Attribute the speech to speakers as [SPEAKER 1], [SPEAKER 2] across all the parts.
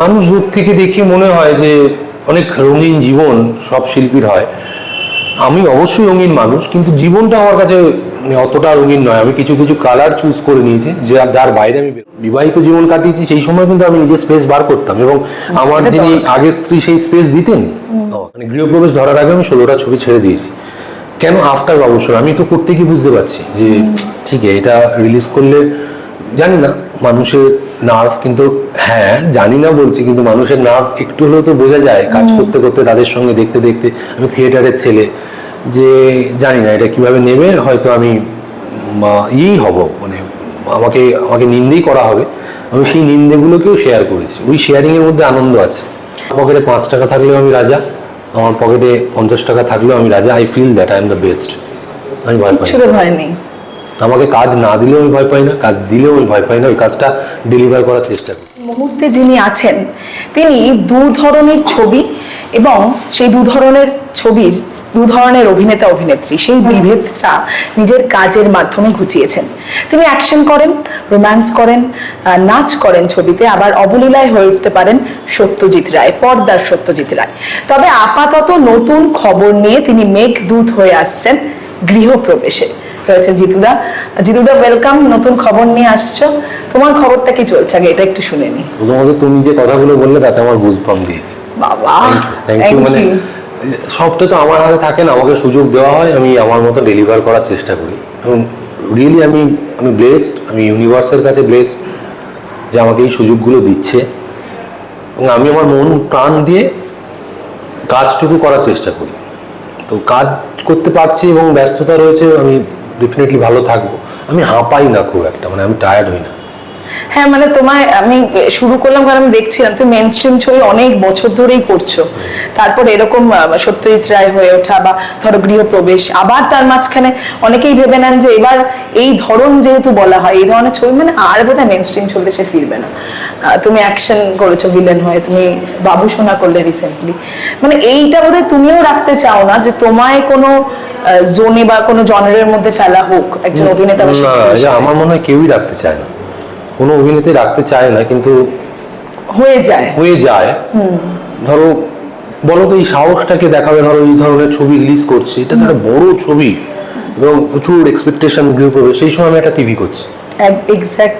[SPEAKER 1] মানুষ দূর থেকে দেখে মনে হয় যে অনেক রঙিন জীবন সব শিল্পীর হয়। আমি অবশ্যই রঙিন মানুষ কিন্তু জীবনটা আমার কাছে মানে অতটা রঙিন নয়। আমি কিছু কিছু কালার চুজ করে নিয়েছি যে যার বাইরে আমি বিবাহিত জীবন কাটিয়েছি সেই সময় কিন্তু আমি নিজের স্পেস বার করতাম এবং আমার যিনি আগের স্ত্রী সেই স্পেস দিতেন। মানে গৃহপ্রবেশ ধরার আগে আমি ষোলোটা ছবি ছেড়ে দিয়েছি। কেন? আফটার বাবুসর আমি তো করতে গিয়ে বুঝতে পারছি যে ঠিক আছে এটা রিলিজ করলে জানি না মানুষের নার্ভ কিন্তু হ্যাঁ জানি না বলছি কিন্তু মানুষের নার্ভ একটু হলেও তো বোঝা যায় কাজ করতে করতে তাদের সঙ্গে দেখতে দেখতে আমি থিয়েটারের ছেলে যে জানি না এটা কীভাবে নেবে হয়তো আমি ইয়েই হব মানে আমাকে আমাকে নিন্দেই করা হবে। আমি সেই নিন্দেগুলোকেও শেয়ার করেছি। ওই শেয়ারিংয়ের মধ্যে আনন্দ আছে। পকেটে পাঁচ টাকা থাকলেও আমি রাজা আমার পকেটে পঞ্চাশ টাকা থাকলেও আমি রাজা I feel that I am the best আমি ভয় পাই।
[SPEAKER 2] ভয় নেই।
[SPEAKER 1] আমাকে কাজ না দিলেও আমি ভয় পাই না কাজ দিলেও আমি ভয় পাই না ওই কাজটা ডেলিভার করার চেষ্টা করি।
[SPEAKER 2] মুহূর্তে যিনি আছেন তিনি দু ধরনের ছবি এবং সেই দু ধরনের ছবির দু ধরনের অভিনেতা অভিনেত্রী সেই বিভেদটা নিজের কাজের মাধ্যমে ঘুচিয়েছেন। তিনি অ্যাকশন করেন রোম্যান্স করেন আহ, নাচ করেন ছবিতে আবার অবলীলায় হয়ে উঠতে পারেন সত্যজিৎ রায় পর্দার সত্যজিৎ রায়। তবে আপাতত নতুন খবর নিয়ে তিনি মেঘদূত হয়ে আসছেন গৃহপ্রবেশে। রয়েছে জিতুদা। জিতুদা ওয়েলকাম নতুন খবর নিয়ে আসছো। তোমার খবরটা কি চলছে? আগে এটা একটু শুনে নি।
[SPEAKER 1] প্রথমত তুমি যে কথাগুলো বললে তাতে আমার গুজপাম দিয়েছে।
[SPEAKER 2] বাবা
[SPEAKER 1] থ্যাংক ইউ মানে. সবটা তো আমার হাতে থাকে না আমাকে সুযোগ দেওয়া হয় আমি আমার মতো ডেলিভার করার চেষ্টা করি। এবং রিয়েলি আমি আমি ব্লেসড আমি ইউনিভার্সের কাছে ব্লেসড যে আমাকে এই সুযোগগুলো দিচ্ছে। এবং আমি আমার মন প্রাণ দিয়ে কাজটুকু করার চেষ্টা করি। তো কাজ করতে পারছি এবং ব্যস্ততা রয়েছে আমি ডেফিনেটলি ভালো থাকব। আমি হাঁপাই না খুব একটা মানে আমি টায়ার্ড হই না।
[SPEAKER 2] হ্যাঁ মানে তোমায় আমি শুরু করলাম কারণ আমি দেখছিলাম তুমি মেন স্ট্রিম ছবি অনেক বছর ধরেই করছ। তারপর এরকম সত্যজিৎ রায় হয়ে ওঠা বা ধরো গৃহপ্রবেশ আবার তার মাঝখানে অনেকেই ভেবে নেন যে এবার এই ধরন যেহেতু বলা হয় এই ধরনের ছবি মানে আর বোধহয় মেন স্ট্রিম ছবিতে সে ফিরবে না। তুমি অ্যাকশন করেছ ভিলেন হয়ে তুমি বাবু সোনা করলে রিসেন্টলি মানে এইটা বোধহয় তুমিও রাখতে চাও না যে তোমায় কোনো জোনে বা কোনো জনারের মধ্যে ফেলা হোক একজন অভিনেতা।
[SPEAKER 1] আমার মনে হয় কেউই রাখতে চায় না। কোনো অভিনেতাই রাখতে চায় না কিন্তু
[SPEAKER 2] হয়ে যায়।
[SPEAKER 1] হয়ে যায়। ধরো বলো তো এই সাহসটাকে দেখাবে ধরো এই ধরনের ছবি রিলিজ করছে এটা একটা বড় ছবি এবং প্রচুর এক্সপেকটেশন গৃহপ্রবেশ সেই সময় আমি একটা টিভি করছি।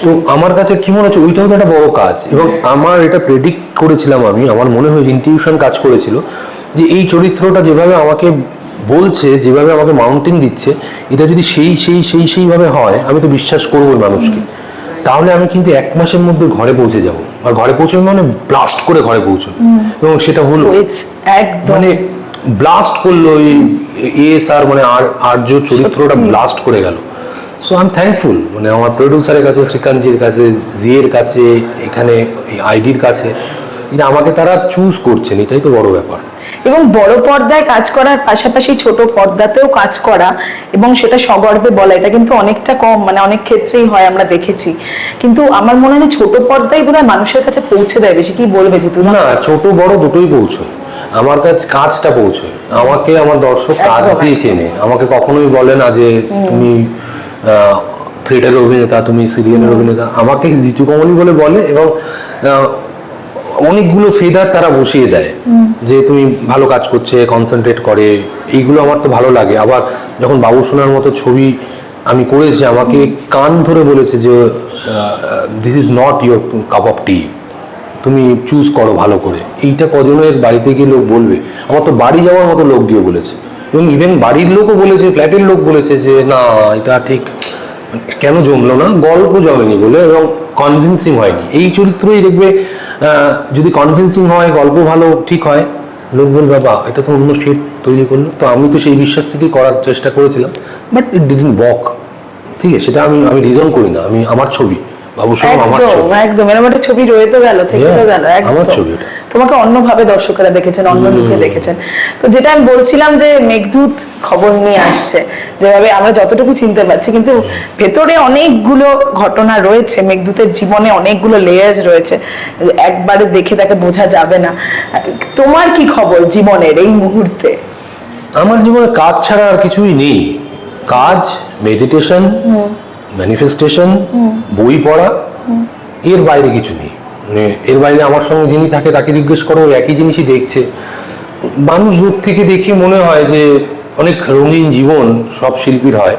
[SPEAKER 1] তো আমার কাছে কি মনে হচ্ছে ওইটাও তো একটা বড় কাজ এবং আমার এটা প্রেডিক্ট করেছিলাম আমি আমার মনে হয় ইনটিউশন কাজ করেছিল যে এই চরিত্রটা যেভাবে আমাকে বলছে যেভাবে আমাকে মাউন্টেন দিচ্ছে এটা যদি সেই সেই সেই সেইভাবে হয় আমি তো বিশ্বাস করব মানুষকে। তাহলে আমি কিন্তু এক মাসের মধ্যে ঘরে পৌঁছে যাব। আর ঘরে পৌঁছবে মানে ব্লাস্ট করে ঘরে পৌঁছবে এবং সেটা হলো মানে ব্লাস্ট করল ওই এস আর মানে আর আর্য চরিত্রটা ব্লাস্ট করে গেল। সো আই এম থ্যাঙ্কফুল মানে আমার প্রডিউসারের কাছে শ্রীকান্তজির কাছে জিয়ের কাছে এখানে আইডির কাছে। যে আমাকে তারা চুজ করছেন এটাই তো বড় ব্যাপার।
[SPEAKER 2] এবং বড় পর্দায় কাজ করার পাশাপাশি ছোট পর্দাতেও কাজ করা এবং সেটা সগর্বে বলা এটা কিন্তু অনেকটা কম মানে অনেক ক্ষেত্রেই হয় আমরা দেখেছি। কিন্তু আমার মনে হয় ছোট পর্দাই বোধহয় মানুষের কাছে পৌঁছে দেয় বেশি কি বলবে জিতু? না
[SPEAKER 1] না ছোট বড় দুটোই পৌঁছয়। আমার কাছে কাজটা পৌঁছয়। আমাকে আমার দর্শক কাজ দিয়ে চেনে। আমাকে কখনোই বলে না যে তুমি থিয়েটারের অভিনেতা তুমি সিরিয়ালের অভিনেতা। আমাকে জিতু কমলি বলে বলে এবং অনেকগুলো ফেদার তারা বসিয়ে দেয়। যে তুমি ভালো কাজ করছে কনসেন্ট্রেট করে। এইগুলো আমার তো ভালো লাগে। আবার যখন বাবু সোনার মতো ছবি আমি করেছি আমাকে কান ধরে বলেছে যে this is not your cup of tea তুমি চুজ করো ভালো করে। এইটা কজনের বাড়িতে গিয়ে লোক বলবে। আমার তো বাড়ি যাওয়ার মতো লোক গিয়ে বলেছে। এবং ইভেন বাড়ির লোকও বলেছে ফ্ল্যাটের লোক বলেছে যে না এটা ঠিক কেন জমলো না? গল্প জমেনি বলে এবং কনভিন্সিং হয়নি। এই চরিত্রই দেখবে যদি কনভিন্সিং হয়, গল্প ভালো, ঠিক হয়। লোক বল বাবা, এটা তো অন্য সেট তৈরি করল। তো আমি তো সেই বিশ্বাস থেকেই করার চেষ্টা করেছিলাম বাট ইট ডিডেন্ট ওয়াক ঠিক আছে, সেটা আমি আমি রিজন করি না, আমি, আমার ছবি। বাবু আমার ছবি।
[SPEAKER 2] একদম এরকম একটা ছবি রয়ে তো গেল থেকে তো গেল একদম।
[SPEAKER 1] আমার ছবি
[SPEAKER 2] তোমাকে অন্যভাবে দর্শকেরা দেখেছেন অন্য দেখেছেন। তো যেটা আমি বলছিলাম যে মেঘদূত খবর নিয়ে আসছে যেভাবে আমরা যতটুকু চিনতে পারছি কিন্তু ভেতরে অনেকগুলো ঘটনা রয়েছে মেঘদূতের জীবনে অনেকগুলো লেয়ার্স রয়েছে একবারে দেখে তাকে বোঝা যাবে না। তোমার কি খবর জীবনের এই মুহূর্তে?
[SPEAKER 1] আমার জীবনে কাজ ছাড়া আর কিছুই নেই। কাজ মেডিটেশন ম্যানিফেস্টেশন বই পড়া এর বাইরে কিছু নেই। মানে এর বাইরে আমার সঙ্গে যিনি থাকে তাকে জিজ্ঞেস করো একই জিনিসই দেখছে। মানুষ দূর থেকে দেখে মনে হয় যে অনেক রঙিন জীবন সব শিল্পীর হয়।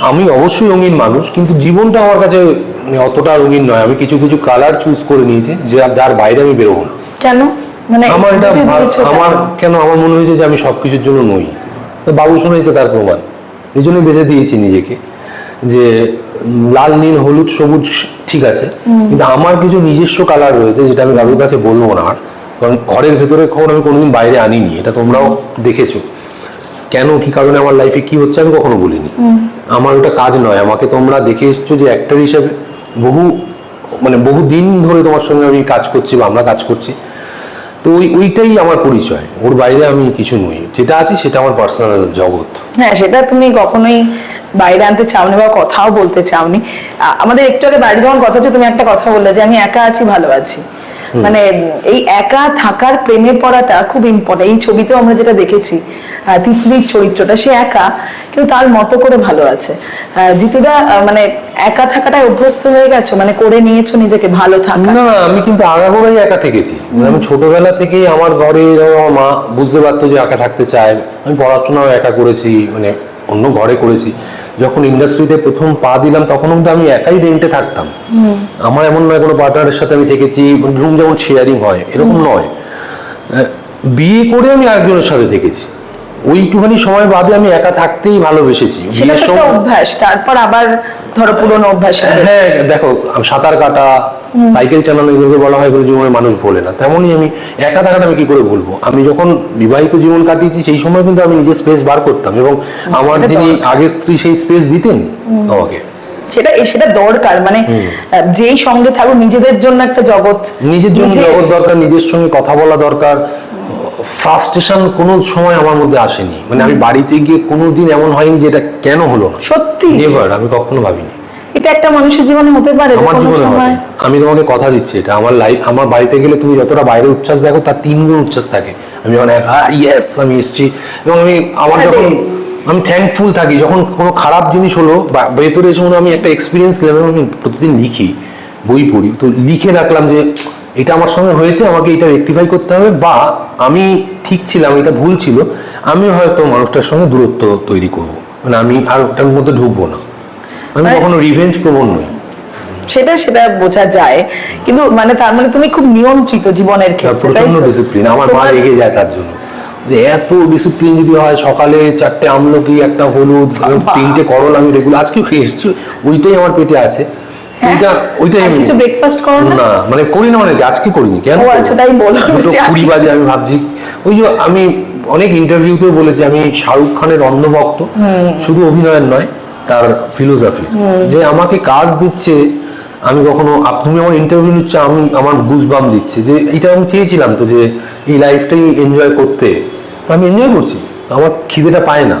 [SPEAKER 1] আমি অবশ্যই রঙিন মানুষ কিন্তু জীবনটা আমার কাছে মানে অতটা রঙিন নয়। আমি কিছু কিছু কালার চুজ করে নিয়েছি যে যার বাইরে আমি বেরোবো না।
[SPEAKER 2] কেন? মানে
[SPEAKER 1] আমার এটা? আমার কেন আমার মনে হয়েছে যে আমি সবকিছুর জন্য নই? তো বাবু শোনাই তো তার প্রমাণ। এই জন্য বেঁধে দিয়েছি নিজেকে। যে লাল নীল হলুদ সবুজ ঠিক আছে কিন্তু আমার কিছু নিজস্ব কালার রয়েছে যেটা আমি কারোর কাছে বলব না আর। কারণ ঘরের ভেতরে খবর আমি কোনোদিন বাইরে আনিনি এটা তোমরাও দেখেছ। কেন কি কারণে আমার লাইফে কি হচ্ছে আমি কখনো বলিনি। আমার ওটা কাজ নয় আমাকে তোমরা দেখে এসছো যে অ্যাক্টর হিসেবে বহু মানে বহু দিন ধরে তোমার সঙ্গে আমি কাজ করছি বা আমরা কাজ করছি। তো ওই ওইটাই আমার পরিচয় ওর বাইরে আমি কিছু নই। যেটা আছে সেটা আমার পার্সোনাল জগৎ।
[SPEAKER 2] হ্যাঁ সেটা তুমি কখনোই বাইরে আনতে চাওনি বা কথাও বলতে চাওনি। আমাদের একটু আগে বাড়ি যখন কথা হচ্ছে তুমি একটা কথা বললে যে আমি একা আছি ভালো আছি। মানে এই একা থাকার প্রেমে পড়াটা খুব ইম্পর্টেন্ট এই ছবিতেও আমরা যেটা দেখেছি তিতলির চরিত্রটা সে একা কিন্তু তার মতো করে ভালো আছে। জিতুদা মানে একা থাকাটায় অভ্যস্ত হয়ে গেছো? মানে করে নিয়েছো নিজেকে ভালো থাকা?
[SPEAKER 1] না আমি কিন্তু আগাগোড়াই একা থেকেছি। মানে আমি ছোটবেলা থেকেই আমার ঘরে আমার মা বুঝতে পারতো যে একা থাকতে চায়। আমি পড়াশোনাও একা করেছি মানে অন্য ঘরে করেছি। যখন ইন্ডাস্ট্রিতে প্রথম পা দিলাম তখন কিন্তু আমি একাই রেন্টে থাকতাম। আমার এমন নয় কোনো পার্টনারের সাথে আমি থেকেছি রুম যেমন শেয়ারিং হয় এরকম নয়। বিয়ে করে আমি আরেকজনের সাথে থেকেছি। ওইটুখানি সময় বাদে আমি একা থাকতেই ভালোবেসেছি। বিয়ের সময়
[SPEAKER 2] অভ্যাস তারপর আবার ধরো পুরোনো অভ্যাস
[SPEAKER 1] হ্যাঁ দেখো সাঁতার কাটা সাইকেল চালানো এগুলোকে বলা হয় জীবনে মানুষ ভোলে না। তেমনই আমি একা থাকাটা আমি কি করে ভুলবো? আমি যখন বিবাহিত জীবন কাটিয়েছি সেই সময় কিন্তু আমি নিজের স্পেস বার করতাম এবং আমার যিনি। আগের স্ত্রী সেই স্পেস দিতেন আমাকে।
[SPEAKER 2] সেটা সেটা দরকার মানে যেই সঙ্গে থাকো নিজেদের জন্য একটা জগৎ।
[SPEAKER 1] নিজের জন্য জগৎ দরকার নিজের সঙ্গে কথা বলা দরকার। ফ্রাস্ট্রেশন কোনো সময় আমার মধ্যে আসেনি। মানে আমি বাড়িতে গিয়ে কোনো দিন এমন হয়নি যে এটা কেন হলো না।
[SPEAKER 2] সত্যি।
[SPEAKER 1] নেভার আমি কখনো ভাবিনি।
[SPEAKER 2] এটা একটা মানুষের জীবনে হতে পারে
[SPEAKER 1] আমার জীবনে আমি তোমাকে কথা দিচ্ছি এটা। আমার লাইফ আমার বাড়িতে গেলে তুমি যতটা বাইরে উচ্ছ্বাস দেখো তার তিন গুণ উচ্ছ্বাস থাকে। আমি অনেক ইয়েস আমি এসেছি। এবং আমি আমার যখন আমি থ্যাঙ্কফুল থাকি। যখন কোনো খারাপ জিনিস হলো বা ভেতরে এসে মনে আমি একটা এক্সপিরিয়েন্স লেভেল আমি প্রতিদিন লিখি বই পড়ি। তো লিখে রাখলাম যে এটা আমার সঙ্গে হয়েছে আমাকে এটা রেকটিফাই করতে হবে বা আমি ঠিক ছিলাম এটা ভুল ছিল আমি হয়তো মানুষটার সঙ্গে দূরত্ব তৈরি করব। মানে আমি আর ওটার মধ্যে ঢুকবো না। আমি
[SPEAKER 2] মানে-
[SPEAKER 1] কখনো রিভেঞ্জ প্রবণ নই
[SPEAKER 2] সেটা সেটা বোঝা যায়। কিন্তু মানে তার মানে তুমি খুব নিয়ন্ত্রিত জীবনের ক্ষেত্রে প্রচণ্ড
[SPEAKER 1] ডিসিপ্লিন আমার মা রেগে যায় তার জন্য। যে এত ডিসিপ্লিন যদি হয় সকালে চারটে আমলকি একটা হলুদ তিনটে করল আমি রেগুলার আজকে খেয়ে এসেছি ওইটাই আমার পেটে আছে।
[SPEAKER 2] হ্যাঁ?
[SPEAKER 1] ওইটা ওইটাই আমি
[SPEAKER 2] কিছু ব্রেকফাস্ট করো না?
[SPEAKER 1] মানে করি না মানে আজকে করিনি কেন
[SPEAKER 2] আচ্ছা, তাই বলো।
[SPEAKER 1] কুড়ি বাজে আমি ভাবছি। ওই যে আমি অনেক ইন্টারভিউতেও বলেছি আমি শাহরুখ খানের অন্ধভক্ত শুধু অভিনয়ের নয় তার ফিলোসফি যে আমাকে কাজ দিচ্ছে, আমি কখনো তুমি আমার ইন্টারভিউ নিচ্ছ, আমি আমার গুজবাম দিচ্ছে। যে এটা আমি চেয়েছিলাম তো যে এই লাইফটাই এনজয় করতে। তো আমি এনজয় করছি। আমার খিদেটা পায় না।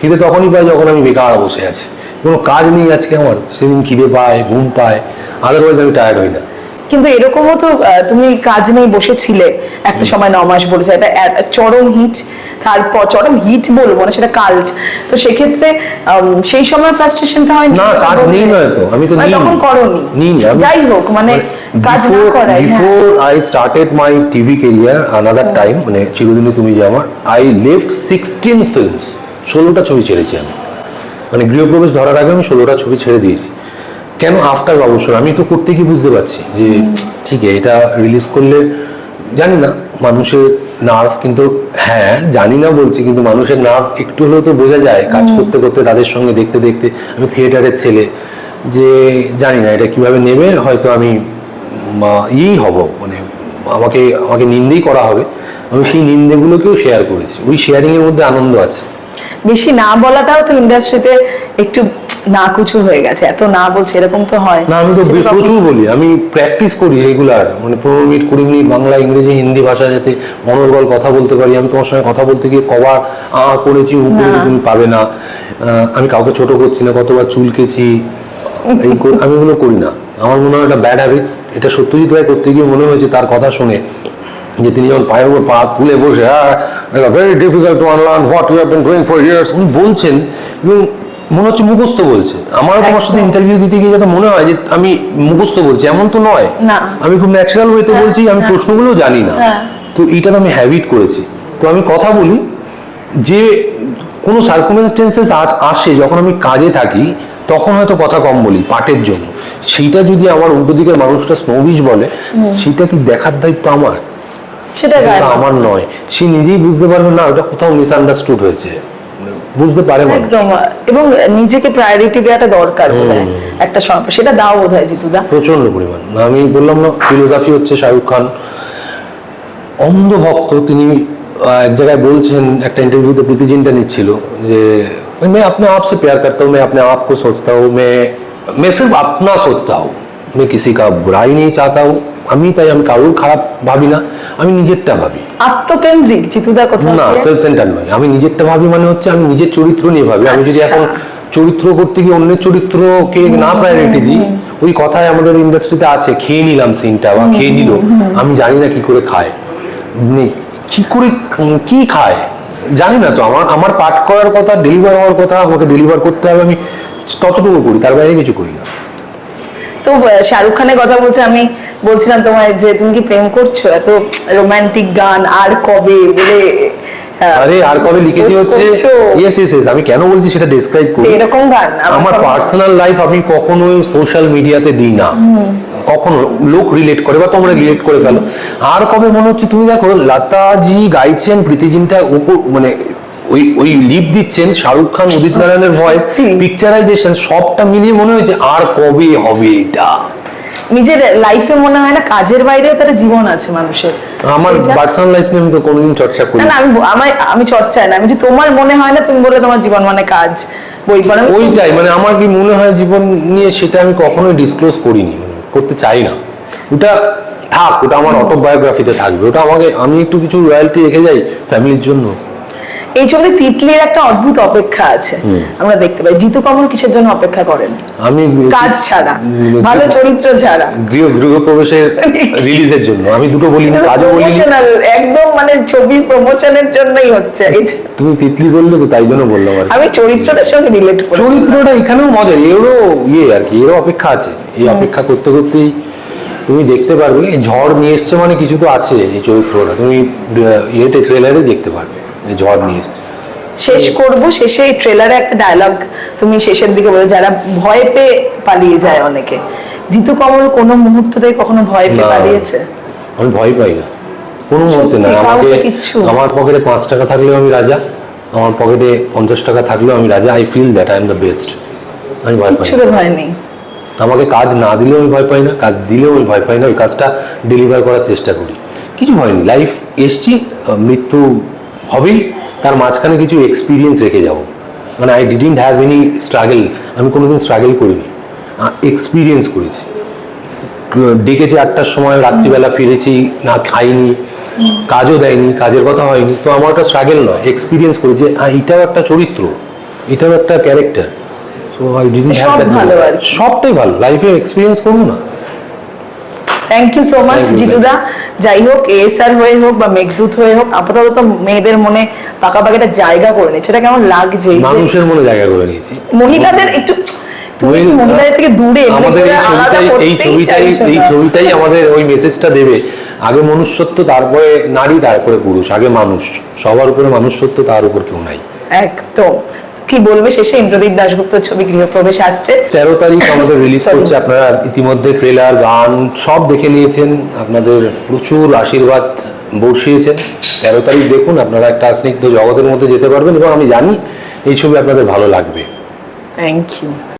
[SPEAKER 1] খিদে তখনই পায় যখন আমি বেকার বসে আছি। কোনো কাজ নেই আজকে আমার। সেদিন খিদে পায়, ঘুম পায়। আদারওয়াইজ আমি টায়ার্ড হই না।
[SPEAKER 2] কিন্তু এরকমও তো তুমি কাজ নেই বসেছিলে একটা সময় ন মাস বলেছে এটা চরম হিট তারপর চরম হিট বলব না সেটা কাল্ট তো সেক্ষেত্রে সেই সময় ফ্রাস্ট্রেশনটা হয়
[SPEAKER 1] না কাজ নেই নয় তো আমি তো
[SPEAKER 2] মানে
[SPEAKER 1] নিইনি।
[SPEAKER 2] তখন করনি। যাই হোক মানে কাজ না করাই।
[SPEAKER 1] Before I started my TV career another time মানে চিরদিনই তুমি যে আমার আই লেফট সিক্সটিন ফিল্মস ষোলোটা ছবি ছেড়েছি আমি। মানে গৃহপ্রবেশ ধরার আগে আমি ষোলোটা ছবি ছেড়ে দিয়েছি। কেন আফটার অবসর? আমি তো করতে গিয়ে বুঝতে পারছি যে ঠিক আছে এটা রিলিজ করলে জানি না মানুষের নার্ভ কিন্তু হ্যাঁ জানি না বলছি কিন্তু মানুষের নার্ভ একটু হলেও তো বোঝা যায় কাজ করতে করতে তাদের সঙ্গে দেখতে দেখতে আমি থিয়েটারের ছেলে যে জানি না এটা কীভাবে নেবে হয়তো আমি ইয়েই হব মানে আমাকে আমাকে নিন্দেই করা হবে। আমি সেই নিন্দেগুলোকেও শেয়ার করেছি। ওই শেয়ারিংয়ের মধ্যে আনন্দ আছে।
[SPEAKER 2] বেশি না বলাটাও তো ইন্ডাস্ট্রিতে একটু না কিছু হয়ে গেছে। এত না বলছে এরকম তো হয়।
[SPEAKER 1] না আমি তো প্রচুর বলি। আমি প্র্যাকটিস করি রেগুলার মানে পনেরো মিনিট কুড়ি মিনিট বাংলা ইংরেজি হিন্দি ভাষা যাতে অনর্গল কথা বলতে পারি। আমি তোমার সঙ্গে কথা বলতে গিয়ে কবার আ করেছি উ তুমি পাবে না। আমি কাউকে ছোট করছি না কতবার চুলকেছি এই আমি এগুলো করি না। আমার মনে হয় একটা ব্যাড হ্যাবিট এটা সত্যজিৎ রায় করতে গিয়ে মনে হয়েছে তার কথা শুনে যে তিনি যখন পায়ের উপর পা তুলে বসে very difficult to unlearn what you have been doing for years উনি বলছেন এবং মনে হচ্ছে মুখস্থ বলছে। আমারও তোমার সাথে ইন্টারভিউ দিতে গিয়ে যাতে মনে হয় যে আমি মুখস্থ বলছি এমন তো নয়। আমি খুব ন্যাচারাল ওয়েতে বলছি আমি প্রশ্নগুলো জানি না।
[SPEAKER 2] হ্যাঁ।
[SPEAKER 1] তো এটা তো আমি হ্যাবিট করেছি। তো আমি কথা বলি যে কোনো সার্কুমেন্সটেন্সেস আজ আসে যখন আমি কাজে থাকি তখন হয়তো কথা কম বলি পাটের জন্য। সেইটা যদি আমার উল্টো দিকের মানুষটা স্নোবিশ বলে সেটা কি দেখার দায়িত্ব আমার?
[SPEAKER 2] সেটা
[SPEAKER 1] আমার নয়। সে নিজেই বুঝতে পারবে না ওটা কোথাও মিসআন্ডারস্টুড হয়েছে। বুঝতে পারে
[SPEAKER 2] একদম। এবং নিজেকে প্রায়োরিটি দেওয়াটা দরকার একটা সেটা দাও বোধ হয় জিতুদা।
[SPEAKER 1] প্রচণ্ড পরিমাণ। আমি বললাম না ফিলোগ্রাফি হচ্ছে শাহরুখ খান। অন্ধভক্ত তিনি এক জায়গায় বলছেন একটা ইন্টারভিউতে প্রীতিজিনটা নিচ্ছিল যে মে আপনি আপসে से করতে হো মে আপনি আপকো সোচতা হো মে মে সিফ আপনা সোচতা হো মে কিসি কা বুরাই নেই बुराई হো আমি তাই আমি কারোর খারাপ ভাবি না আমি নিজেরটা ভাবি।
[SPEAKER 2] আত্মকেন্দ্রিক জিতুদা কোথাও
[SPEAKER 1] না? সেলফ সেন্টার নয়। আমি নিজেরটা ভাবি মানে হচ্ছে আমি নিজের চরিত্র নিয়ে ভাবি। আমি যদি
[SPEAKER 2] আচ্ছা।
[SPEAKER 1] এখন চরিত্র করতে গিয়ে অন্যের চরিত্রকে না প্রায়োরিটি দিই ওই কথায় আমাদের ইন্ডাস্ট্রিতে আছে খেয়ে নিলাম সিনটা বা খেয়ে নিল। আমি জানি না কি করে খায়। নে- কি করে কি খায়? জানি না তো আমার আমার পাঠ করার কথা ডেলিভার হওয়ার কথা আমাকে ডেলিভার করতে হবে আমি ততটুকু করি তার বাইরে কিছু করি না।
[SPEAKER 2] তো শাহরুখ খানের কথা বলছে আমি বলছিলাম তোমায় যে তুমি কি প্রেম করছ? এত রোমান্টিক গান আর কবে বলে
[SPEAKER 1] আরে আর কবে লিখেছি হচ্ছে? ইয়েস ইয়েস ইয়েস আমি কেন বলছি সেটা ডেসক্রাইব করি
[SPEAKER 2] এরকম গান
[SPEAKER 1] আমার পার্সোনাল লাইফ আমি কখনোই সোশ্যাল মিডিয়াতে দিই না। কখনো লোক রিলেট করে বা তোমরা রিলেট করে ফেলো। আর কবে মনে হচ্ছে তুমি দেখো লতাজি গাইছেন প্রীতিজিনটা উপর মানে ওই ওই লিপ দিচ্ছেন শাহরুখ খান উদিত নারায়ণের ভয়েস। পিকচারাইজেশন সবটা মিলিয়ে মনে হয়েছে আর কবে হবে এটা?
[SPEAKER 2] নিজের লাইফে মনে হয় না কাজের বাইরেও তার জীবন আছে মানুষের।
[SPEAKER 1] আমার পার্সোনাল লাইফ নিয়ে আমি তো কোনোদিন চর্চা করি
[SPEAKER 2] না আমি আমি আমি চর্চায় না আমি যে তোমার মনে হয় না তুমি বলে তোমার জীবন মানে কাজ? বই পড়া
[SPEAKER 1] ওইটাই মানে আমার কি মনে হয় জীবন নিয়ে সেটা আমি কখনোই ডিসক্লোজ করিনি মানে করতে চাই না। ওটা থাক ওটা আমার অটোবায়োগ্রাফিতে থাকবে। ওটা আমাকে আমি একটু কিছু রয়্যালটি রেখে যাই ফ্যামিলির জন্য।
[SPEAKER 2] এই ছবিতে তিতলির একটা অদ্ভুত অপেক্ষা আছে। আমরা দেখতে পাই। জিতু কমল কিসের জন্য অপেক্ষা করেন?
[SPEAKER 1] আমি
[SPEAKER 2] কাজ ছাড়া ভালো চরিত্র ছাড়া।
[SPEAKER 1] গৃহ গৃহপ্রবেশের রিলিজের জন্য। আমি দুটো বলিনি কাজও বলিনি।
[SPEAKER 2] প্রমোশনাল একদম মানে ছবির প্রমোশনের জন্যই হচ্ছে।
[SPEAKER 1] তুমি তিতলি বললে তো তাই জন্য বললাম আর
[SPEAKER 2] আমি চরিত্রটার সঙ্গে রিলেট করি।
[SPEAKER 1] চরিত্রটা এখানেও মজার এরও ইয়ে আর কি এরও অপেক্ষা আছে। এই অপেক্ষা করতে করতেই তুমি দেখতে পারবে। ঝড় নিয়ে এসছে মানে কিছু তো আছে এই চরিত্রটা। তুমি ইয়েতে ট্রেলারে দেখতে পারবে। ঝড় নিয়ে এসছে
[SPEAKER 2] শেষ করব শেষে এই ট্রেলারে একটা ডায়লগ তুমি শেষের দিকে বলে যারা ভয় পেয়ে পালিয়ে যায় অনেকে। জিতু কমল কোনো মুহূর্ত থেকে কখনো ভয় পেয়ে পালিয়েছে?
[SPEAKER 1] আমি ভয় পাই না। কোনো মুহূর্তে না। আমাকে আমার পকেটে পাঁচ টাকা থাকলেও আমি রাজা। আমার পকেটে পঞ্চাশ টাকা থাকলেও আমি রাজা। I feel that I am the best আমি ভয় পাই না।
[SPEAKER 2] ভয় নেই।
[SPEAKER 1] আমাকে কাজ না দিলেও আমি ভয় পাই না। কাজ দিলেও আমি ভয় পাই না। ওই কাজটা ডেলিভার করার চেষ্টা করি। কিছু হয়নি। লাইফ এসছি মৃত্যু হবেই তার মাঝখানে কিছু এক্সপিরিয়েন্স রেখে যাব। মানে I didn't have any struggle আমি কোনোদিন স্ট্রাগল করিনি। এক্সপিরিয়েন্স করেছি। ডেকেছে আটটার সময় রাত্রিবেলা ফিরেছি না খাইনি কাজও দেয়নি কাজের কথা হয়নি। তো আমার ওটা স্ট্রাগল নয় এক্সপিরিয়েন্স করি আর এটাও একটা চরিত্র এটাও একটা ক্যারেক্টার সো আই ডিডেন্ট। সবটাই ভালো লাইফে এক্সপিরিয়েন্স করব না।
[SPEAKER 2] থ্যাংক ইউ সো মাচ জিতুদা যাই হোক এএসআর হয়ে হোক বা মেঘদূত হয়ে হোক আপাতত তো মেয়েদের মনে পাকাপাকি একটা জায়গা করে নিচ্ছে এটা কেমন লাগছে?
[SPEAKER 1] মানুষের মনে জায়গা করে নিয়েছি।
[SPEAKER 2] মহিলাদের একটু মহিলাদের থেকে দূরে
[SPEAKER 1] আমাদের এই ছবিটাই এই ছবিটাই আমাদের ওই মেসেজটা দেবে। আগে মনুষ্যত্ব তারপরে নারী তারপরে পুরুষ আগে মানুষ। সবার উপরে মনুষ্যত্ব তার উপর কেউ নাই।
[SPEAKER 2] একদম। কি বলবে শেষে ইন্দ্রদীপ দাশগুপ্ত ছবি গৃহপ্রবেশ আসছে।
[SPEAKER 1] তেরো তারিখ আমাদের রিলিজ
[SPEAKER 2] হচ্ছে
[SPEAKER 1] করছে আপনারা ইতিমধ্যে ট্রেলার গান সব দেখে নিয়েছেন। আপনাদের প্রচুর আশীর্বাদ বসিয়েছেন তেরো তারিখ দেখুন আপনারা একটা স্নিগ্ধ জগতের মধ্যে যেতে পারবেন এবং আমি জানি এই ছবি আপনাদের ভালো লাগবে।
[SPEAKER 2] Thank you